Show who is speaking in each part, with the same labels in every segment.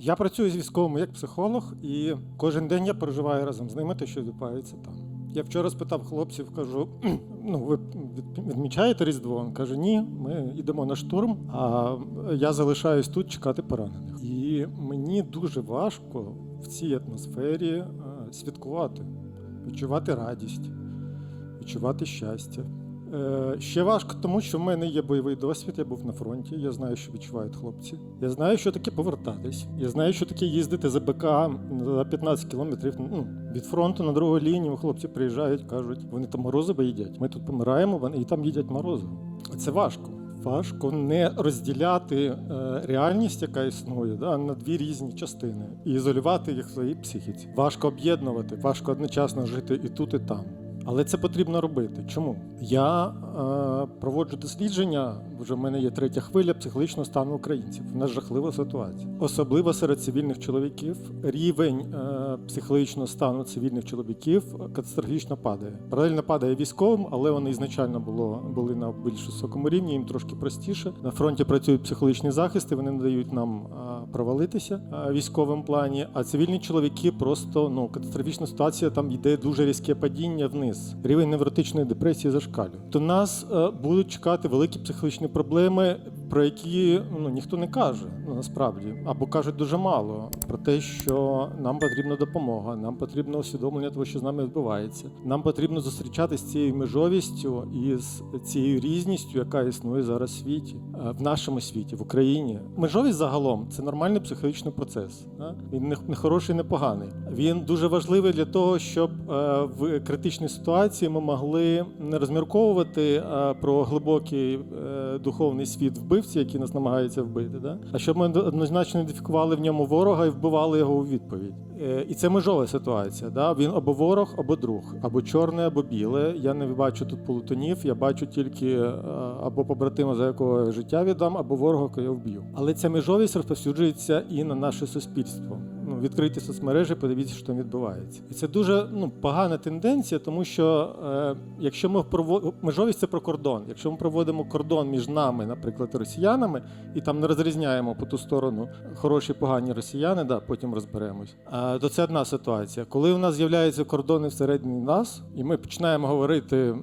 Speaker 1: Я працюю з військовими як психолог, і кожен день я переживаю разом з ними те, що відбувається там. Я вчора спитав хлопців, кажу: ну ви відмічаєте Різдво? Він каже, ні, ми йдемо на штурм, а я залишаюсь тут чекати поранених. І мені дуже важко в цій атмосфері е, святкувати, відчувати радість, відчувати щастя. Е, Ще важко, тому що в мене є бойовий досвід, я був на фронті, я знаю, що відчувають хлопці. Я знаю, що таке повертатись. Я знаю, що таке їздити за БК за 15 кілометрів ну, від фронту на другу лінію. Хлопці приїжджають, кажуть, вони там морозиво їдять. Ми тут помираємо, вони і там їдять морозиво. Це важко. Важко не розділяти е, реальність, яка існує, да, на дві різні частини, і ізолювати їх в своїй психіці. Важко об'єднувати, важко одночасно жити і тут, і там. Але це потрібно робити. Чому? Я проводжу дослідження, вже в мене є третя хвиля психологічного стану українців. Нас жахлива ситуація. Особливо серед цивільних чоловіків рівень е, психологічного стану цивільних чоловіків катастрофічно падає. Паралельно падає військовим, але вони ізначально було, були на більш високому рівні, їм трошки простіше. На фронті працюють психологічні захисти, вони не дають нам е, провалитися е, в військовому плані. А цивільні чоловіки просто ну катастрофічна ситуація, там йде дуже різке падіння вниз. Рівень невротичної депресії зашкалює. То нас е, будуть чекати великі психологічні проблеми, про які ну ніхто не каже ну, насправді, або кажуть дуже мало про те, що нам потрібна допомога, нам потрібно усвідомлення того, що з нами відбувається. Нам потрібно зустрічатися з цією межовістю і з цією різністю, яка існує зараз в світі, е, в нашому світі, в Україні. Межовість загалом це нормальний психологічний процес. Він не, хороший, не поганий. Він дуже важливий для того, щоб е, в критичній ситуації ми могли не розмірковувати е, про глибокий духовний світ вбивці, які нас намагаються вбити, да? а щоб ми однозначно ідентифікували в ньому ворога і вбивали його у відповідь. Е, І це межова ситуація. Да? Він або ворог, або друг, або чорне, або біле. Я не бачу тут полутонів, я бачу тільки е, або побратима, за якого життя віддам, або ворога, якого я вб'ю. Але ця межовість розповсюджується і на наше суспільство. Ну, відкриті соцмережі, подивіться, що там відбувається. І це дуже ну, погана тенденція, тому що е, якщо ми прово... межовість це про кордон. Якщо ми проводимо кордон між нами, наприклад, росіянами, і там не розрізняємо по ту сторону хороші, погані росіяни, да, потім розберемось. Е, то це одна ситуація. Коли у нас з'являються кордони всередині нас, і ми починаємо говорити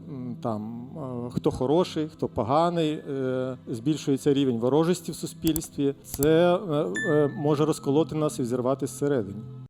Speaker 1: там, е, хто хороший, хто поганий, е, збільшується рівень ворожості в суспільстві, це може розколоти нас і взірвати зсередині.